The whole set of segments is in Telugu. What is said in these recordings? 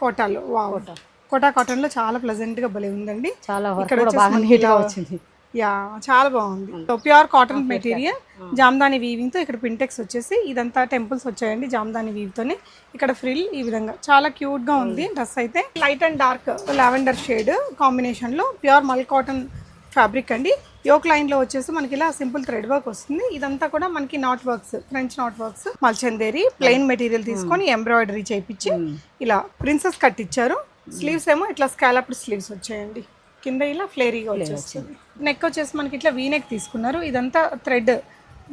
కోటాలో వావ్ కోటా. కోటా కాటన్లో చాలా ప్లెజెంట్గా భలే ఉందండి. చాలా ఇక్కడ బాగా నీట్గా ఇలా- వచ్చింది. యా చాలా బాగుంది. ప్యూర్ కాటన్ మెటీరియల్ జామ్దాని వీవింగ్తో ఇక్కడ పింటెక్స్ వచ్చేసి ఇదంతా టెంపుల్స్ వచ్చాయండి జామ్దాని వీవ్ తోనే ఇక్కడ ఫ్రిల్ ఈ విధంగా. చాలా క్యూట్గా ఉంది డ్రెస్ అయితే. Light and dark lavender shade కాంబినేషన్లో ప్యూర్ మల్ కాటన్ ఫ్యాబ్రిక్ అండి. యోక్ లైన్లో వచ్చేసి మనకి ఇలా సింపుల్ థ్రెడ్ వర్క్ వస్తుంది. ఇదంతా కూడా మనకి knot works French knot works మల్చందేరి plain material తీసుకొని ఎంబ్రాయిడరీ చేయించి ఇలా ప్రిన్సెస్ కట్ ఇచ్చారు స్లీవ్స్ ఏమో ఇట్లా స్కాలప్డ్ స్లీవ్స్ వచ్చాయండి. కింద ఇలా ఫ్లేరీగా వచ్చేస్తుంది. నెక్ వచ్చేసి మనకి ఇట్లా వీ నెక్ తీసుకున్నారు. ఇదంతా థ్రెడ్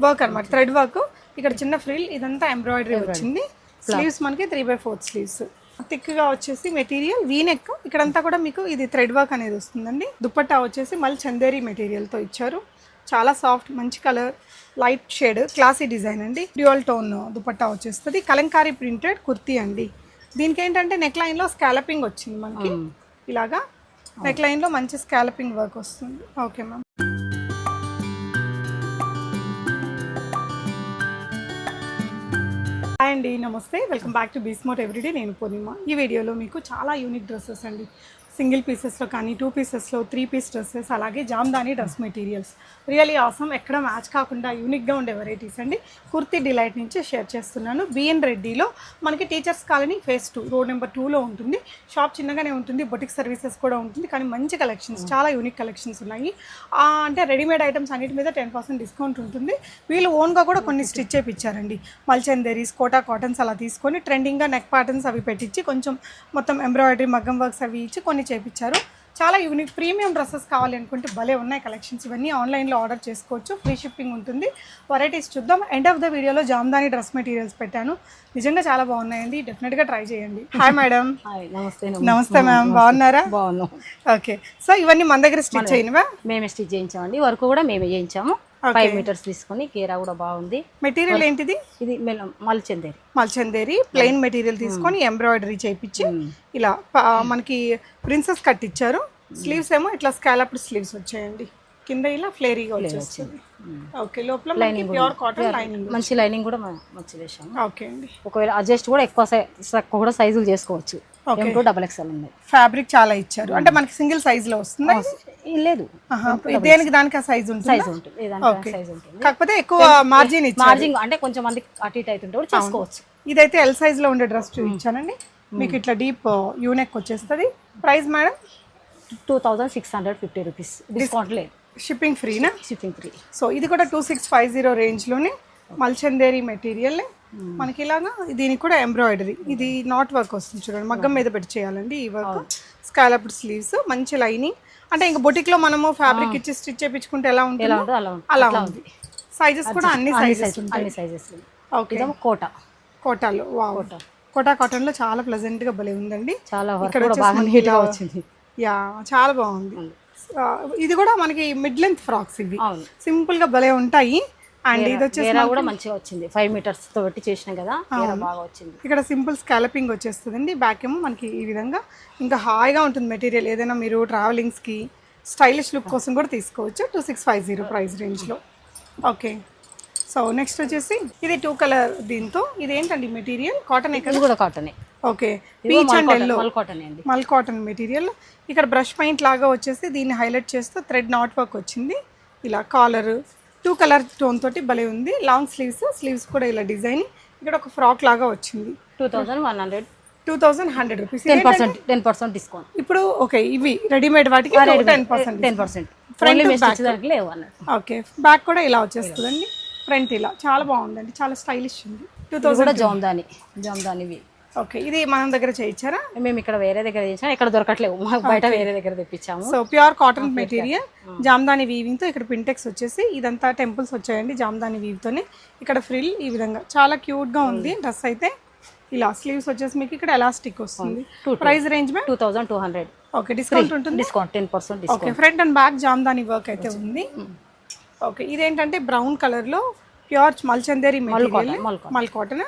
వర్క్ అన్నమాట. Thread work. ఇక్కడ చిన్న ఫ్రిల్ ఇదంతా ఎంబ్రాయిడరీ వచ్చింది. స్లీవ్స్ మనకి త్రీ బై ఫోర్త్ స్లీవ్స్. థిక్గా వచ్చేసి మెటీరియల్ వీ నెక్. ఇక్కడంతా కూడా మీకు ఇది థ్రెడ్ వర్క్ అనేది వస్తుందండి. దుపట్టా వచ్చేసి మళ్ళీ చందేరి మెటీరియల్తో ఇచ్చారు. చాలా సాఫ్ట్ మంచి colour light shade classy design అండి. డ్యూయల్ టోన్ దుపట్టా వచ్చేస్తుంది. కలంకారీ ప్రింటెడ్ కుర్తీ అండి. దీనికి ఏంటంటే నెక్ లైన్లో స్కాలపింగ్ వచ్చింది మనకి. ఇలాగా నెక్ లైన్లో మంచి స్కాలపింగ్ వర్క్ వస్తుంది. Okay ma'am. హాయ్ అండి నమస్తే. వెల్కమ్ బ్యాక్ టు బీస్మోట్ ఎవ్రీడే. నేను పూర్ణిమ. ఈ వీడియోలో మీకు చాలా యూనిక్ డ్రెస్సెస్ అండి. సింగిల్ పీసెస్లో కానీ టూ పీసెస్లో త్రీ పీస్ డ్రెస్సెస్ అలాగే Jamdani dress materials. Really awesome ఎక్కడ మ్యాచ్ కాకుండా యూనిక్గా ఉండే వెరైటీస్ అండి. కుర్తీ డిలైట్ నుంచి షేర్ చేస్తున్నాను. బిఎన్ రెడ్డిలో మనకి teachers colony phase two road number టూలో ఉంటుంది. షాప్ చిన్నగానే ఉంటుంది బొటిక్ సర్వీసెస్ కూడా ఉంటుంది కానీ మంచి కలెక్షన్స్ చాలా యూనిక్ కలెక్షన్స్ ఉన్నాయి. అంటే రెడీమేడ్ ఐటమ్స్ అన్నిటి మీద టెన్ పర్సెంట్ డిస్కౌంట్ ఉంటుంది. వీళ్ళు ఓన్గా కూడా కొన్ని స్టిచ్ చేయించారండి మల్చందేరీస్ కోటా కాటన్స్ అలా తీసుకొని ట్రెండింగ్గా నెక్ ప్యాటర్న్స్ అవి పెట్టించి కొంచెం మొత్తం ఎంబ్రాయిడరీ మగ్గం వర్క్స్ అవి ఇచ్చి కొన్ని చేయించారు చాలా యూనిక్ ప్రీమియం డ్రెస్సెస్ కావాలి అనుకుంటే భలే ఉన్నాయి కలెక్షన్స్ ఇవన్నీ ఆన్లైన్లో ఆర్డర్ చేసుకోవచ్చు. ఫ్రీ షిప్పింగ్ ఉంటుంది. వెరైటీస్ చూద్దాం. ఎండ్ ఆఫ్ ద వీడియోలో జామ్దాని డ్రెస్ మెటీరియల్స్ పెట్టాను. నిజంగా చాలా బాగున్నాయండి. డెఫినెట్గా ట్రై చేయండి. హాయ్ మేడం హాయ్ నమస్తే. నమస్తే మ్యామ్ బాగున్నారా? బాగున్నాం. ఓకే సో ఇవన్నీ మన దగ్గర స్టిచ్ అయినవా మేమే స్టిచ్ చేయించామండి. వర్క్ కూడా మేమే చేయించాము. ఫైవ్ మీటర్స్ తీసుకొని కీరా కూడా బాగుంది. మెటీరియల్ ఏంటిది? ఇది మల్చందేరి. మల్చందేరి ప్లెయిన్ మెటీరియల్ తీసుకొని ఎంబ్రాయిడరీ చేయించి ఇలా ప- మనకి ప్రిన్సెస్ కట్ ఇచ్చారు స్లీవ్స్ ఏమో ఇట్లా స్కాలప్డ్ స్లీవ్స్ వచ్చాయండి. కింద ఇలా ఫ్లేరీగా వచ్చేస్తుంది. ఓకే లోపల ప్యూర్ కాటన్ లైనింగ్ మంచి లైనింగ్ కూడా మంచి వేసాము ఓకే అండి. ఒకవేళ అడ్జస్ట్ కూడా ఎక్కువ సైజ్ తక్కువ కూడా సైజులు చేసుకోవచ్చు. టూ డబల్ ఎక్స్ఎల్ ఉన్నాయి ఫ్యాబ్రిక్ చాలా ఇచ్చారు. అంటే మనకి సింగిల్ సైజ్లో వస్తుంది? ఇది లేదు. దేనికి దానికి ఆ సైజ్ ఉంటుంది? సైజ్ ఉంటుంది. సైజ్ ఉంటుంది? కాకపోతే ఎక్కువ మార్జిన్ ఇచ్చారు. మార్జిన్ అంటే కొంచెం మంది అటు ఇటు అవుతుంటే కూడా చేసుకోవచ్చు. ఇదైతే ఎల్ సైజ్లో ఉండే డ్రెస్ చూపించానండి. మీకు ఇట్లా డీప్ యూనెక్ వచ్చేస్తుంది. Price madam two thousand six hundred fifty rupees discount లేదు. షిప్పింగ్ ఫ్రీనా షిప్పింగ్ ఫ్రీ సో ఇది కూడా టూ సిక్స్ ఫైవ్ జీరో రేంజ్లోనే మల్చందేరి మెటీరియల్ మనకి ఇలాగా దీనికి కూడా ఎంబ్రాయిడరీ ఇది నాట్ వర్క్ వస్తుంది చూడండి. మగ్గం మీద పెట్టి చేయాలండి ఈ వర్క్ స్కాలప్డ్ స్లీవ్స్ మంచి లైనింగ్ అంటే ఇంకా బొటిక్లో మనము ఫ్యాబ్రిక్ ఇచ్చి స్టిచ్ చేయించుకుంటే ఎలా ఉంటుంది? అలా ఉంది. సైజెస్ కూడా అన్ని సైజెస్ అన్ని సైజెస్ ఓకే కోట. కోటాలో. వా కోటా. కాటన్లో చాలా ప్లెజెంట్గా భలే ఉందండి. చాలా ఇక్కడ బాగా నీట్గా ఇలా- వచ్చింది. యా చాలా బాగుంది. ఇది కూడా మనకి మిడ్ లెంత్ ఫ్రాక్స్ ఇవి. సింపుల్గా భలే ఉంటాయి. అండ్ ఇది వచ్చేసి కూడా మంచిగా వచ్చింది. ఫైవ్ మీటర్స్తో పెట్టి చేసినాం కదా బాగా వచ్చింది. ఇక్కడ సింపుల్ స్కాలపింగ్ వచ్చేస్తుందండి. బ్యాక్ ఏమో మనకి ఈ విధంగా ఇంకా హాయిగా ఉంటుంది మెటీరియల్ ఏదైనా మీరు ట్రావెలింగ్స్కి స్టైలిష్ లుక్ కోసం కూడా తీసుకోవచ్చు. Two six five zero price రేంజ్లో ఓకే సో నెక్స్ట్ వచ్చేసి ఇది టూ కలర్ దీంతో. ఇది ఏంటండి మెటీరియల్ కాటన్ కూడా కాటనే okay peach and yellow mul cotton అండి. మల్ కాటన్ మెటీరియల్ ఇక్కడ బ్రష్ పెయింట్ లాగా వచ్చేసి దీన్ని హైలైట్ చేస్తూ థ్రెడ్ నాట్ వర్క్ వచ్చింది. ఇలా కాలర్ టూ కలర్ టోన్ తోటి భలే ఉంది. లాంగ్ స్లీవ్స్ స్లీవ్స్ కూడా ఇలా డిజైన్. ఇక్కడ ఒక ఫ్రాక్ లాగా వచ్చింది. Two thousand one hundred. Two thousand hundred rupees. Ten percent ten percent discount. ఇప్పుడు ఓకే ఇవి రెడీమేడ్ వాటికి ten percent ten percent. Okay back కూడా ఇలా వచ్చేస్తుందండి. ఫ్రంట్ ఇలా. చాలా బాగుందండి. చాలా స్టైలిష్ ఉంది. టూ థౌసండ్ జామ్దాని జామ్దానివి. ఓకే ఇది మనం దగ్గర చేయించారా? మేము ఇక్కడ వేరే దగ్గర చేసాం ఇక్కడ దొరకట్లేవు. మాకు బయట వేరే దగ్గర తెప్పించాము. So pure cotton material Jamdani వీవింగ్తో ఇక్కడ పింటెక్స్ వచ్చేసి ఇదంతా టెంపుల్స్ వచ్చాయండి జామ్దాని వీవ్ తోనే. ఇక్కడ ఫ్రిల్ ఈ విధంగా. చాలా క్యూట్గా ఉంది. డ్రెస్ అయితే ఇలా స్లీవ్స్ వచ్చేసి మీకు ఇక్కడ ఎలాస్టిక్ వస్తుంది. Price range ma'am two thousand two hundred okay discount ఉంటుంది? Discount ten percent okay front and back Jamdani work అయితే ఉంది. ఓకే ఇదేంటంటే బ్రౌన్ కలర్లో ప్యూర్ మల్చందేరి మల్ కాటన్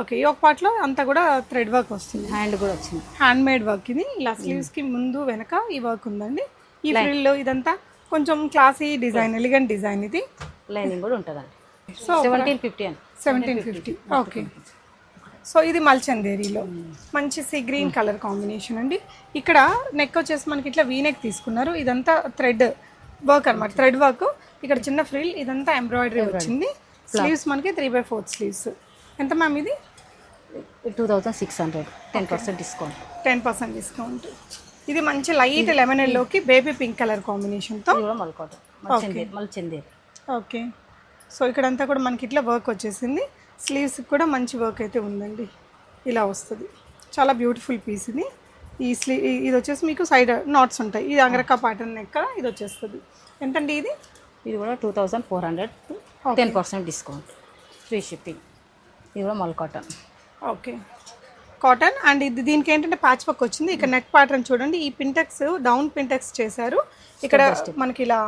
ఓకే ఈ ఒక పార్ట్లో అంతా కూడా థ్రెడ్ వర్క్ వస్తుంది. హ్యాండ్ కూడా వచ్చింది. హ్యాండ్ మేడ్ వర్క్ ఇది. ఇలా స్లీవ్స్కి ముందు వెనక ఈ వర్క్ ఉందండి. ఈ ఫ్రిల్ ఇదంతా కొంచెం క్లాసీ డిజైన్ ఎలిగెంట్ డిజైన్ ఇది. లైనింగ్ కూడా ఉంటుందండి. సో సెవెంటీన్ ఫిఫ్టీ అని. సెవెంటీన్ ఫిఫ్టీ ఓకే సో ఇది మల్చందేరిలో మంచి సీ గ్రీన్ కలర్ కాంబినేషన్ అండి. ఇక్కడ నెక్ వచ్చేసి మనకి ఇట్లా వీ నెక్ తీసుకున్నారు. ఇదంతా థ్రెడ్ వర్క్ అనమాట థ్రెడ్ వర్క్ ఇక్కడ చిన్న ఫ్రిల్ ఇదంతా ఎంబ్రాయిడరీ వచ్చింది. స్లీవ్స్ మనకి త్రీ బై ఫోర్త్ స్లీవ్స్ ఎంత మ్యామ్ ఇది? Two thousand six hundred. Ten percent discount. Ten percent discount. ఇది మంచి లైట్ లెమన్ ఎల్లోకి బేబీ పింక్ కలర్ కాంబినేషన్తో. చందేరి చందేరి ఓకే. సో ఇక్కడంతా కూడా మనకి ఇట్లా వర్క్ వచ్చేసింది. స్లీవ్స్ కూడా మంచి వర్క్ అయితే ఉందండి. ఇలా వస్తుంది. చాలా బ్యూటిఫుల్ పీస్ ఇది. ఈ స్లీ ఇది వచ్చేసి మీకు సైడ్ నాట్స్ ఉంటాయి. ఇది అంగరక్క ప్యాటర్న్ ఎక్కడ ఇది వచ్చేస్తుంది. ఎంతండి ఇది? ఇది కూడా two thousand four hundred ten percent discount. Free shipping. ఇది కూడా మల్ కాటన్ ఓకే. కాటన్ అండ్ ఇది దీనికి ఏంటంటే ప్యాచ్ వర్క్ వచ్చింది. ఇక్కడ నెక్ ప్యాటర్న్ చూడండి. ఈ పింటెక్స్ డౌన్ పింటెక్స్ చేశారు. ఇక్కడ మనకి ఇలా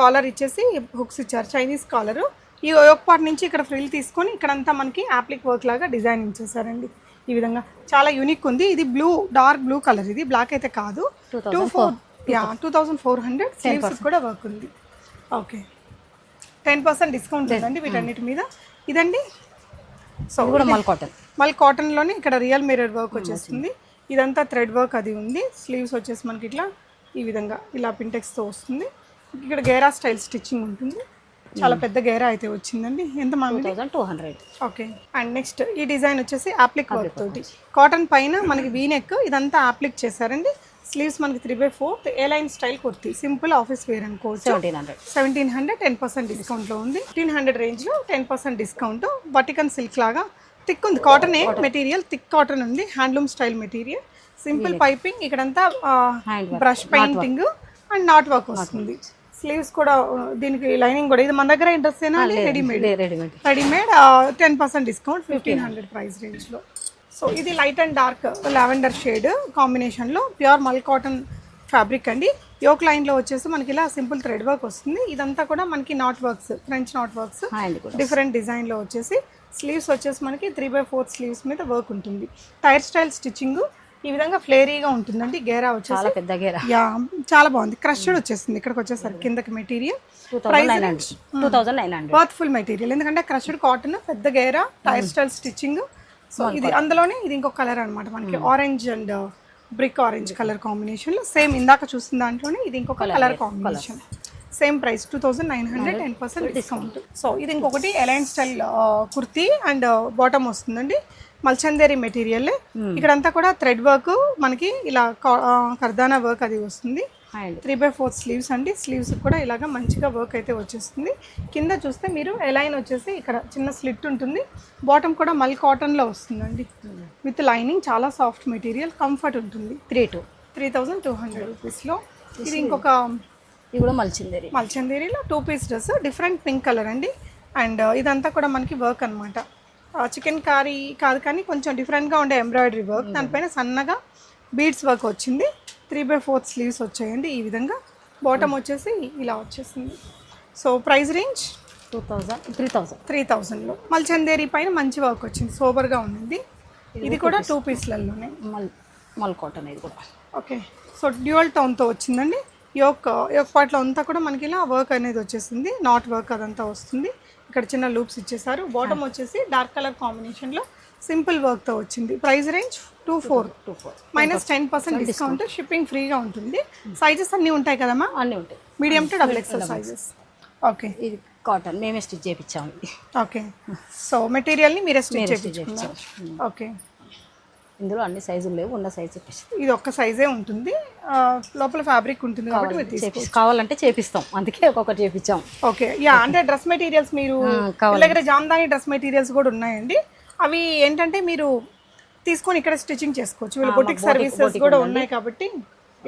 కాలర్ ఇచ్చేసి హుక్స్ ఇచ్చారు. చైనీస్ కాలర్ ఈ ఒక పార్ట్ నుంచి ఇక్కడ ఫ్రిల్ తీసుకొని ఇక్కడంతా మనకి యాప్లిక్ వర్క్ లాగా డిజైన్ ఇచ్చేసారండి ఈ విధంగా చాలా యూనిక్ ఉంది. ఇది బ్లూ డార్క్ బ్లూ కలర్ ఇది బ్లాక్ అయితే కాదు. Two four yeah two thousand four hundred sleeves కూడా వర్క్ ఉంది. ఓకే టెన్ పర్సెంట్ డిస్కౌంట్ ఉందండి వీటన్నిటి మీద. ఇదండి సో కూడా మల్ కాటన్. మళ్ళీ కాటన్లోనే ఇక్కడ రియల్ మిరర్ వర్క్ వచ్చేస్తుంది. ఇదంతా థ్రెడ్ వర్క్ అది ఉంది. స్లీవ్స్ వచ్చేసి మనకి ఇట్లా ఈ విధంగా ఇలా పింటెక్స్తో వస్తుంది. ఇక్కడ గేరా స్టైల్ స్టిచ్చింగ్ ఉంటుంది. చాలా పెద్ద గేరా అయితే వచ్చిందండి. ఎంత thousand two hundred. Okay. And next ఈ డిజైన్ వచ్చేసి ఆప్లిక్ వర్క్ తోటి. కాటన్ పైన మనకి వీ నెక్ ఇదంతా ఆప్లిక్ చేశారండి. స్లీవ్స్ మనకి three by fourth A line style kurti simple office wear అనుకోవచ్చు seventeen hundred seventeen hundred ten percent డిస్కౌంట్లో ఉంది. ఫిఫ్టీన్ హండ్రెడ్ రేంజ్లో ten percent discount Vatican silk లాగా థిక్ ఉంది. కాటన్ మెటీరియల్ థిక్ కాటన్ ఉంది. Handloom style material simple piping ఇక్కడంతా brush painting and knot work వస్తుంది. స్లీవ్స్ కూడా దీనికి లైనింగ్ కూడా. ఇది మన దగ్గర interest readymade readymade readymade ten percent discount fifteen hundred price రేంజ్లో సో ఇది light and dark lavender shade కాంబినేషన్లో ప్యూర్ మల్ కాటన్ ఫ్యాబ్రిక్ అండి. యోక్ లైన్లో వచ్చేసి మనకి ఇలా సింపుల్ థ్రెడ్ వర్క్ వస్తుంది. ఇదంతా కూడా మనకి knot works French knot works different డిజైన్లో వచ్చేసి స్లీవ్స్ వచ్చేసి మనకి త్రీ బై ఫోర్త్ స్లీవ్స్ మీద వర్క్ ఉంటుంది. టైర్ స్టైల్ స్టిచ్చింగ్ ఈ విధంగా ఫ్లేరీగా ఉంటుందండి. గేరా వచ్చేసి చాలా పెద్ద గేరా. యా చాలా బాగుంది. క్రష్డ్ వచ్చేస్తుంది ఇక్కడికి వచ్చేసరికి కిందకి మెటీరియల్ హండ్రెడ్ వర్త్ఫుల్ మెటీరియల్ ఎందుకంటే క్రష్డ్ కాటన్ పెద్ద గేరా టైర్ స్టైల్ స్టిచ్చింగ్ సో ఇది అందులోనే ఇది ఇంకొక కలర్ అన్నమాట మనకి. Orange and brick orange colour కాంబినేషన్లో సేమ్ ఇందాక చూసిన దాంట్లోనే ఇది ఇంకొక colour combination same price two thousand nine hundred ten percent discount so ఇది ఇంకొకటి align style kurti and bottom వస్తుందండి. మల్చందేరి మెటీరియల్. ఇక్కడంతా కూడా థ్రెడ్ వర్క్ మనకి ఇలా కర్దానా వర్క్ అది వస్తుంది. త్రీ బై ఫోర్త్ స్లీవ్స్ అండి. స్లీవ్స్ కూడా ఇలాగ మంచిగా వర్క్ అయితే వచ్చేస్తుంది. కింద చూస్తే మీరు ఎలైన్ వచ్చేసి ఇక్కడ చిన్న స్లిట్ ఉంటుంది. బాటమ్ కూడా మల్ కాటన్లో వస్తుందండి. విత్ లైనింగ్ చాలా సాఫ్ట్ మెటీరియల్ కంఫర్ట్ ఉంటుంది. Three two three thousand two hundred రూపీస్లో ఇది ఇంకొక ఇది కూడా మల్చిందేరి. మల్చందేరిలో two piece dress different pink colour అండి. అండ్ ఇదంతా కూడా మనకి వర్క్ అనమాట చికెన్ కారీ కాదు కానీ కొంచెం డిఫరెంట్గా ఉండే ఎంబ్రాయిడరీ వర్క్ దానిపైన సన్నగా బీడ్స్ వర్క్ వచ్చింది. త్రీ బై ఫోర్త్ స్లీవ్స్ వచ్చాయండి. ఈ విధంగా బాటమ్ వచ్చేసి ఇలా వచ్చేసింది. So price range? Two thousand three thousand three థౌజండ్లో మల్చందేరి పైన మంచి వర్క్ వచ్చింది. సోబర్గా ఉంది ఇది కూడా టూ పీస్లలోనే. మల్ మల్ కాటన్ ఇది కూడా. ఓకే. సో డ్యూయల్ టోన్తో వచ్చిందండి. యోక్ యోక్ పార్ట్లో అంతా కూడా మనకి ఇలా వర్క్ అనేది వచ్చేసింది. నాట్ వర్క్ అదంతా వస్తుంది. ఇక్కడ చిన్న లూప్స్ ఇచ్చేసారు. బాటమ్ వచ్చేసి డార్క్ కలర్ కాంబినేషన్లో సింపుల్ వర్క్తో వచ్చింది. Price range two four. Two four. Minus ten percent discount. Shipping ఫ్రీగా ఉంటుంది. సైజెస్ అన్నీ ఉంటాయి కదమ్మా అన్నీ ఉంటాయి. Medium to double XL sizes okay ఇది కాటన్ మేమే స్టిచ్ చేయించాము ఓకే సో మెటీరియల్ని మీరే స్టిచ్ చేయించుకున్నారు ఓకే ఇందులో అన్ని సైజులు లేవు ఉన్న సైజు ఇది ఒక్క సైజే ఉంటుంది. లోపల ఫ్యాబ్రిక్ ఉంటుంది కాబట్టి కావాలంటే చేపిస్తాం. అందుకే ఒక్కొక్కటి చేపించాం ఓకే యా అంటే డ్రెస్ మెటీరియల్స్ మీరు దగ్గర జామ్దాని డ్రెస్ మెటీరియల్స్ కూడా ఉన్నాయండి. అవి ఏంటంటే మీరు తీసుకొని ఇక్కడ స్టిచ్చింగ్ చేసుకోవచ్చు. వీళ్ళు బొటిక్ సర్వీసెస్ కూడా ఉన్నాయి కాబట్టి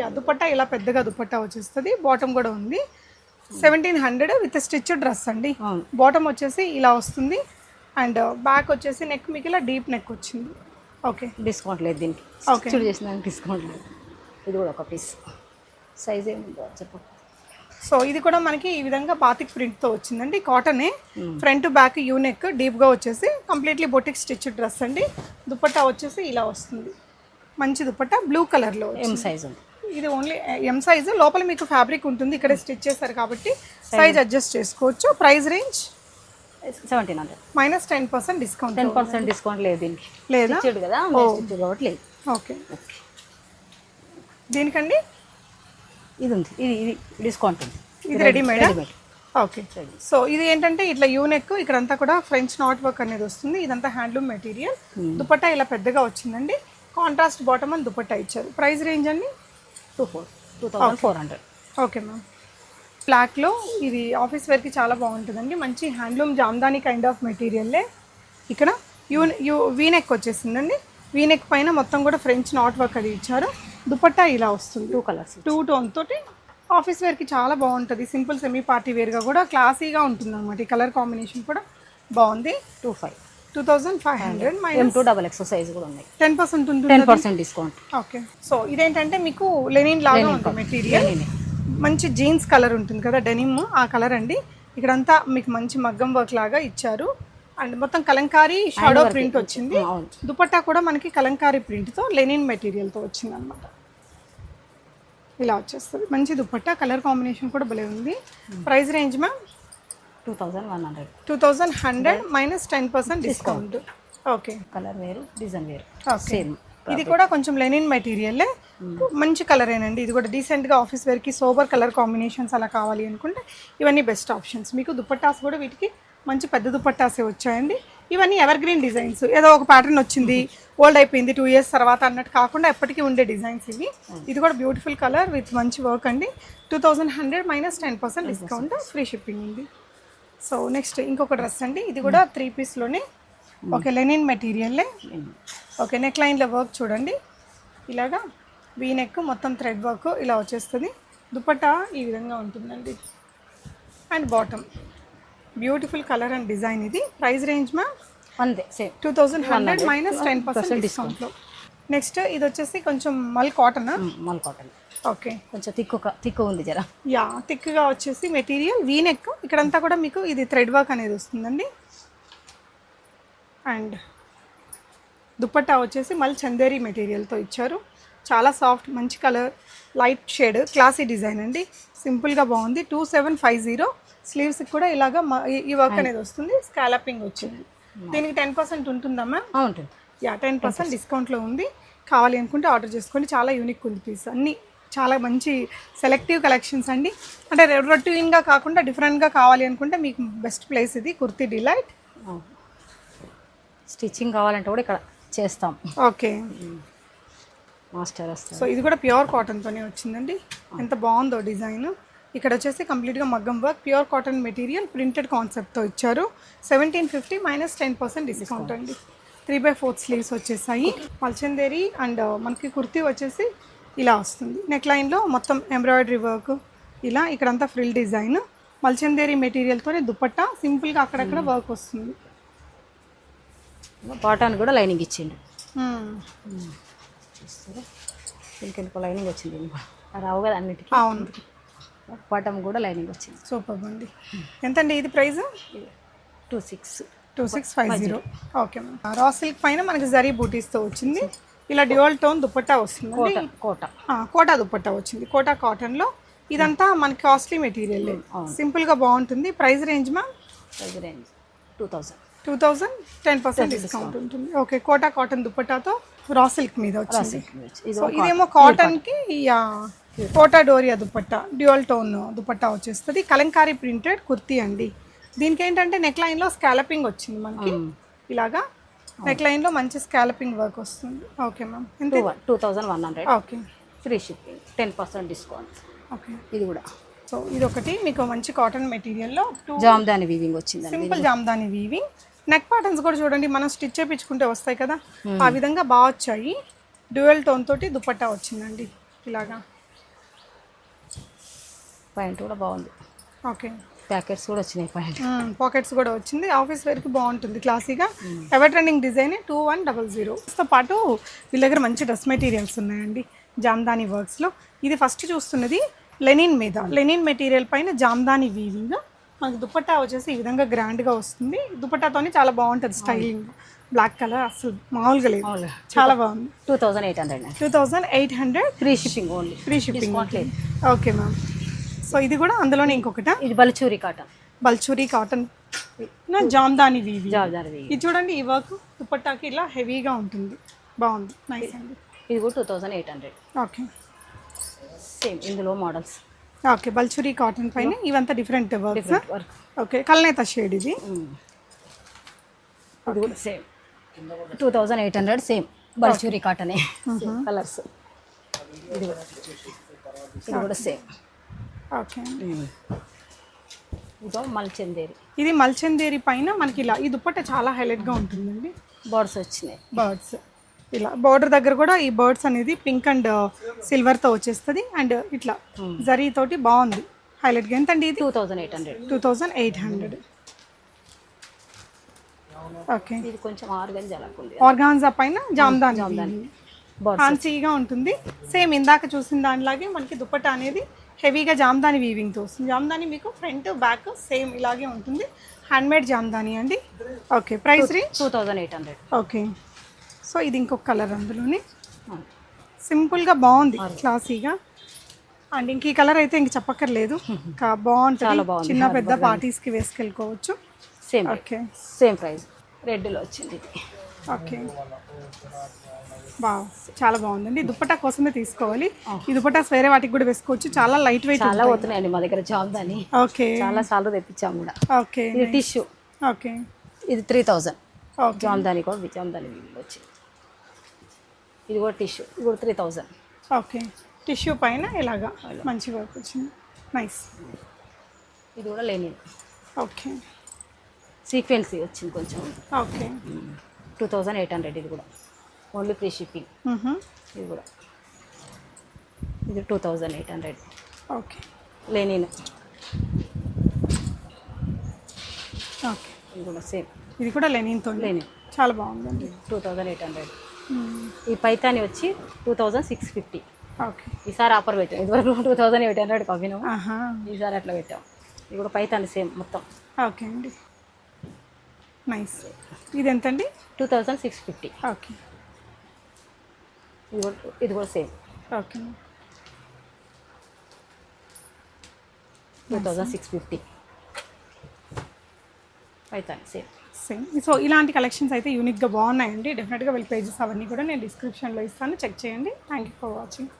యా దుపట్టా ఇలా పెద్దగా దుపట్టా వచ్చేస్తుంది. బాటమ్ కూడా ఉంది. Seventeen hundred with stitch dress అండి. బాటమ్ వచ్చేసి ఇలా వస్తుంది. అండ్ బ్యాక్ వచ్చేసి నెక్ మీకు ఇలా డీప్ నెక్ వచ్చింది. ఓకే. డిస్కౌంట్ లేదు దీనికి. స్టిచ్ చేసిన డిస్కౌంట్ లేదు. ఇది కూడా ఒక పీస్ సైజ్ ఏముందో? చెప్పు. సో ఇది కూడా మనకి ఈ విధంగా బాతిక్ ప్రింట్తో వచ్చిందండి. కాటనే ఫ్రంట్ బ్యాక్ యూనెక్ డీప్గా వచ్చేసి కంప్లీట్లీ బొటిక్ స్టిచ్ డ్రెస్ అండి. దుపట్టా వచ్చేసి ఇలా వస్తుంది. మంచి దుపట్టా బ్లూ కలర్లో ఎం సైజ్ ఇది ఓన్లీ ఎం సైజ్ లోపల మీకు ఫ్యాబ్రిక్ ఉంటుంది. ఇక్కడ స్టిచ్ చేస్తారు కాబట్టి సైజ్ అడ్జస్ట్ చేసుకోవచ్చు. Price range seventeen hundred minus ten percent discount ten percent discount లేదు దీనికి. లేదా? కదా లేదు. ఓకే. దీనికండి ఇది ఉంది ఇది ఇది డిస్కౌంట్ ఉంది ఇది రెడీమేడ్ రెడీమేడ్ ఓకే సో ఇది ఏంటంటే ఇట్లా యూనెక్ ఇక్కడంతా కూడా ఫ్రెంచ్ నాట్ వర్క్ అనేది వస్తుంది. ఇదంతా హ్యాండ్లూమ్ మెటీరియల్ దుపట్టా ఇలా పెద్దగా వచ్చిందండి. కాంట్రాస్ట్ బాటమ్ అని దుపట్టా ఇచ్చారు. ప్రైస్ రేంజ్ అండి? Two four two thousand four hundred okay ma'am బ్లాక్లో ఇది ఆఫీస్ వేర్కి చాలా బాగుంటుందండి. మంచి హ్యాండ్లూమ్ జామ్దాని కైండ్ ఆఫ్ మెటీరియల్లే ఇక్కడ యూ యూ వీనెక్ వచ్చేసిందండి. వీనెక్ పైన మొత్తం కూడా ఫ్రెంచ్ నాట్ వర్క్ అది ఇచ్చారు. దుపట్టా ఇలా వస్తుంది. టూ కలర్స్ టూ టోన్ తోటి ఆఫీస్ వేర్కి చాలా బాగుంటుంది. సింపుల్ సెమీ పార్టీ వేర్గా కూడా క్లాసీగా ఉంటుంది అనమాట ఈ కలర్ కాంబినేషన్ కూడా బాగుంది. Two five two thousand five hundred M two double X size కూడా ఉన్నాయి. టెన్ పర్సెంట్ ఉంటుంది. Ten percent discount okay so ఇదేంటంటే మీకు లెనిన్ లాగా ఉంది మెటీరియల్ మంచి జీన్స్ కలర్ ఉంటుంది కదా డెనిమ్ ఆ కలర్ అండి. ఇక్కడంతా మీకు మంచి మగ్గం వర్క్ లాగా ఇచ్చారు. అండ్ మొత్తం కలంకారీ షాడో ప్రింట్ వచ్చింది. దుపట్టా కూడా మనకి కలంకారీ ప్రింట్తో లెనిన్ మెటీరియల్తో వచ్చింది అనమాట ఇలా వచ్చేస్తుంది. మంచి దుపట్టా కలర్ కాంబినేషన్ కూడా భలే ఉంది. Price range ma'am two thousand one hundred two thousand hundred minus ten percent discount okay colour వేరు డిజైన్ వేరు. సేమ్ ఇది కూడా కొంచెం లెనిన్ మెటీరియల్ మంచి కలర్ ఏనండి. ఇది కూడా డీసెంట్గా ఆఫీస్ వేర్కి సోబర్ కలర్ కాంబినేషన్స్ అలా కావాలి అనుకుంటే ఇవన్నీ బెస్ట్ ఆప్షన్స్ మీకు దుపట్టాస్ కూడా వీటికి మంచి పెద్ద దుపట్టాసే వచ్చాయండి. ఇవన్నీ ఎవర్ గ్రీన్ డిజైన్స్ ఏదో ఒక ప్యాటర్న్ వచ్చింది ఓల్డ్ అయిపోయింది టూ ఇయర్స్ తర్వాత అన్నట్టు కాకుండా ఎప్పటికీ ఉండే డిజైన్స్ ఇవి. ఇది కూడా బ్యూటిఫుల్ కలర్ విత్ మంచి వర్క్ అండి. Two thousand hundred minus ten percent discount free shipping ఉంది. సో నెక్స్ట్ ఇంకొక డ్రెస్ అండి. ఇది కూడా త్రీ పీస్లోనే ఓకే లెనిన్ మెటీరియల్లే ఓకే నెక్ లైన్లో వర్క్ చూడండి. ఇలాగా వీ నెక్ మొత్తం థ్రెడ్ వర్క్ ఇలా వచ్చేస్తుంది. దుపట్టా ఈ విధంగా ఉంటుందండి. And bottom beautiful colour and design ఇది. ప్రైస్ రేంజ్ మా అంతే same. Two thousand hundred minus ten percent డిస్కౌంట్లో నెక్స్ట్ ఇది వచ్చేసి కొంచెం mul cotton mul cotton okay. కొంచెం తిక్కు తిక్కు ఉంది జర. యా థిక్గా వచ్చేసి మెటీరియల్ వీ నెక్ ఇక్కడంతా కూడా మీకు ఇది థ్రెడ్ వర్క్ అనేది వస్తుందండి. అండ్ దుపట్టా వచ్చేసి మళ్ళీ చందేరి మెటీరియల్తో ఇచ్చారు. చాలా సాఫ్ట్ మంచి colour light shade classy design అండి. సింపుల్గా బాగుంది. టూ సెవెన్ ఫైవ్ జీరో స్లీవ్స్కి కూడా ఇలాగా ఈ- వర్క్ అనేది వస్తుంది. స్కాలపింగ్ వచ్చింది. దీనికి టెన్ పర్సెంట్ ఉంటుందమ్మా ఆ, ఉంటుంది. యా టెన్ పర్సెంట్ డిస్కౌంట్లో ఉంది. కావాలి అనుకుంటే ఆర్డర్ చేసుకోండి. చాలా యూనిక్ ఉంది పీస్ అన్నీ చాలా మంచి సెలెక్టివ్ కలెక్షన్స్ అండి. అంటే రొటీన్గా కాకుండా డిఫరెంట్గా కావాలి అనుకుంటే మీకు బెస్ట్ ప్లేస్ ఇది కుర్తీ డిలైట్ స్టిచ్చింగ్ కావాలంటే కూడా ఇక్కడ చేస్తాం. ఓకే మాస్టర్ సో ఇది కూడా ప్యూర్ కాటన్తోనే వచ్చిందండి. ఎంత బాగుందో డిజైన్. ఇక్కడ వచ్చేసి కంప్లీట్గా మగ్గం work pure cotton material printed కాన్సెప్ట్తో ఇచ్చారు. Seventeen fifty minus ten percent discount అండి. త్రీ బై ఫోర్త్ స్లీవ్స్ వచ్చేసాయి. పల్చందేరి అండ్ మనకి కుర్తీ వచ్చేసి ఇలా వస్తుంది. నెక్ లైన్లో మొత్తం ఎంబ్రాయిడరీ వర్క్ ఇలా ఇక్కడంతా ఫ్రిల్ డిజైన్. మల్చందేరి మెటీరియల్తోనే దుపట్టా సింపుల్గా అక్కడక్కడ వర్క్ వస్తుంది. కాటన్ కూడా లైనింగ్ ఇచ్చిండు. Hmm. చూస్తారా? దీనికి ఎందుకో లైనింగ్ వచ్చింది. రావు కదా అన్నిటికీ. అవును. బాటమ్ కూడా లైనింగ్ వచ్చింది. సూపర్ అండి. ఎంతండి ఇది price? Two six. Two six five zero. Okay ma'am. Raw silk పైన మనకి జరీ బూటీస్తో వచ్చింది. ఇలా డ్యూయల్ టోన్ దుపట్టా వస్తుంది కోట కోట. దుపట్టా వచ్చింది. కోటా కాటన్లో ఇదంతా మనకి కాస్ట్లీ మెటీరియల్ సింపుల్గా బాగుంటుంది. ప్రైస్ రేంజ్ మా price range two thousand two thousand ten percent discount ఉంటుంది. ఓకే కోటా కాటన్ దుపట్టాతో రా సిల్క్ మీద వచ్చింది. సో ఇదేమో కాటన్కి కోటా డోరియా దుపట్టా డ్యూయల్ టోన్ దుపట్టా వచ్చేస్తుంది. కలంకారీ ప్రింటెడ్ కుర్తీ అండి. దీనికి ఏంటంటే నెక్ లైన్లో స్కాలపింగ్ వచ్చింది మనకి. ఇలాగా నెక్ లైన్లో మంచి స్కాలపింగ్ వర్క్ వస్తుంది. Okay ma'am. ఎంత? Two thousand one hundred. Okay. Free shipping ten percent discount. Okay. ఇది కూడా. సో ఇది ఒకటి మీకు మంచి కాటన్ మెటీరియల్లో జామ్దాని వీవింగ్ వచ్చిందండి. Simple Jamdani weaving. Neck patterns కూడా చూడండి మనం స్టిచ్ చేయించుకుంటే వస్తాయి కదా. ఆ విధంగా బాగా వచ్చాయి. డ్యూయల్ టోన్ తోటి దుపట్టా వచ్చిందండి. ఇలాగా. పాయింట్ కూడా బాగుంది. ఓకే. ప్యాకెట్స్ కూడా వచ్చినాయి పాయింట్. పాకెట్స్ కూడా వచ్చింది. ఆఫీస్ వేర్కి బాగుంటుంది క్లాసీగా. Ever trending design two one double జీరోతో పాటు వీళ్ళ దగ్గర మంచి డ్రెస్ మెటీరియల్స్ ఉన్నాయండి జామ్దాని వర్క్స్లో ఇది ఫస్ట్ చూస్తున్నది లెనిన్ మీద. లెనిన్ మెటీరియల్ పైన జామ్దాని వీవింగ్ మనకి దుపట్టా వచ్చేసి ఈ విధంగా గ్రాండ్గా వస్తుంది. దుపట్టాతోనే చాలా బాగుంటుంది స్టైలింగ్ బ్లాక్ కలర్ అసలు మామూలుగా లేదు. చాలా బాగుంది. Two thousand eight hundred. Two thousand eight hundred. Free shipping only free shipping. Okay ma'am so ఇది కూడా అందులోనే ఇంకొకట? ఇది బలిచూరి కాటన్. బల్చూరి కాటన్. నా జామ్దాని వీవి ఇది చూడండి ఈ వర్క్ దుపట్టాకి ఇలా హెవీగా ఉంటుంది. బాగుంది. నైస్ అండి. ఇది కూడా two thousand eight hundred okay same ఇందులో మోడల్స్ ఓకే బల్చురీ కాటన్ పైన ఇవంతా డిఫరెంట్ వర్క్స్ వర్క్ ఓకే కల్నేత షేడ్ ఇది. ఇది కూడా same two thousand eight hundred same Baluchari కాటనే. Colours కూడా. ఇది కూడా సేమ్ ఓకే. ఇదో మల్చందేరి. ఇది మల్చందేరి పైన మనకి ఇలా ఈ దుపట్ట చాలా హైలైట్గా ఉంటుందండి. బర్డ్స్ వచ్చినాయి. బర్డ్స్. ఇలా బోర్డర్ దగ్గర కూడా ఈ బర్డ్స్ అనేది పింక్ అండ్ సిల్వర్తో వచ్చేస్తుంది. అండ్ ఇట్లా జరీ తోటి బాగుంది. హైలైట్గా ఎంత అండి ఇది? Two thousand eight hundred. Two thousand eight hundred. Okay. ఇది కొంచెం ఉంది. ఆర్గాన్జా పైన జామ్దాని. బర్డ్స్. ఫ్యాన్సీగా ఉంటుంది. సేమ్ ఇందాక చూసిన దానిలాగే మనకి దుపట్టా అనేది హెవీగా జామ్దాని వీవింగ్తో వస్తుంది జామ్దాని మీకు ఫ్రంట్ బ్యాక్ సేమ్ ఇలాగే ఉంటుంది. హ్యాండ్మేడ్ జామ్దాని అండి. ఓకే ప్రైస్ రీ two thousand eight hundred okay so ఇది ఇంకొక కలర్ అందులోని. సింపుల్గా బాగుంది క్లాసీగా అండ్ ఇంక ఈ కలర్ అయితే ఇంక చెప్పక్కర్లేదు. ఇంకా బాగుంటుంది. చాలా బాగుంది. చిన్న పెద్ద పార్టీస్కి వేసుకెళ్ళుకోవచ్చు సేమ్ ఓకే సేమ్ ప్రైస్ రెడ్లో వచ్చింది ఇది. ఓకే. బావ్ చాలా బాగుందండి. దుప్పటా కోసమే తీసుకోవాలి. ఈ దుప్పటాస్ వేరే వాటికి కూడా వేసుకోవచ్చు. చాలా లైట్ వెయిట్ చాలా పోతున్నాయండి మా దగ్గర జాబ్దాని ఓకే. చాలా సార్లు తెప్పించాము కూడా. ఓకే. ఇది టిష్యూ ఓకే. ఇది త్రీ థౌజండ్ ఓకే. జామ్దాని కూడా జామ్దాని వచ్చింది. ఇది కూడా టిష్యూ ఇది కూడా త్రీ థౌజండ్ ఓకే. టిష్యూ పైన ఇలాగా మంచి వర్క్ వచ్చింది. నైస్ ఇది కూడా లేని ఓకే. సీక్వెన్సీ వచ్చింది కొంచెం. Okay. Two thousand eight hundred ఇది కూడా. Only free shipping. ఇది కూడా. ఇది two thousand eight hundred. Okay. Linen okay. ఇది కూడా సేమ్ ఇది కూడా లెనిన్తో లెనిన్ చాలా బాగుందండి. Two thousand eight hundred. ఈ పైతాని వచ్చి two thousand six fifty. Okay. ఈసారి ఆఫర్ పెట్టాం. ఇదివరకు టూ థౌజండ్ ఎయిట్ హండ్రెడ్ కవినాం ఆహా. ఈసారి అట్లా పెట్టాం. ఇది కూడా పైతాని సేమ్ మొత్తం. ఓకే అండి. నైస్ ఇది ఎంతండి two thousand six fifty. Okay. ఇది కూడా ఇది కూడా same. Okay. Two thousand six fifty. Paithani same. Same. So ఇలాంటి కలెక్షన్స్ అయితే యూనిక్గా బాగున్నాయండి. డెఫినెట్గా వీళ్ళ పేజెస్ అవన్నీ కూడా నేను డిస్క్రిప్షన్లో ఇస్తాను. చెక్ చేయండి. Thank you for watching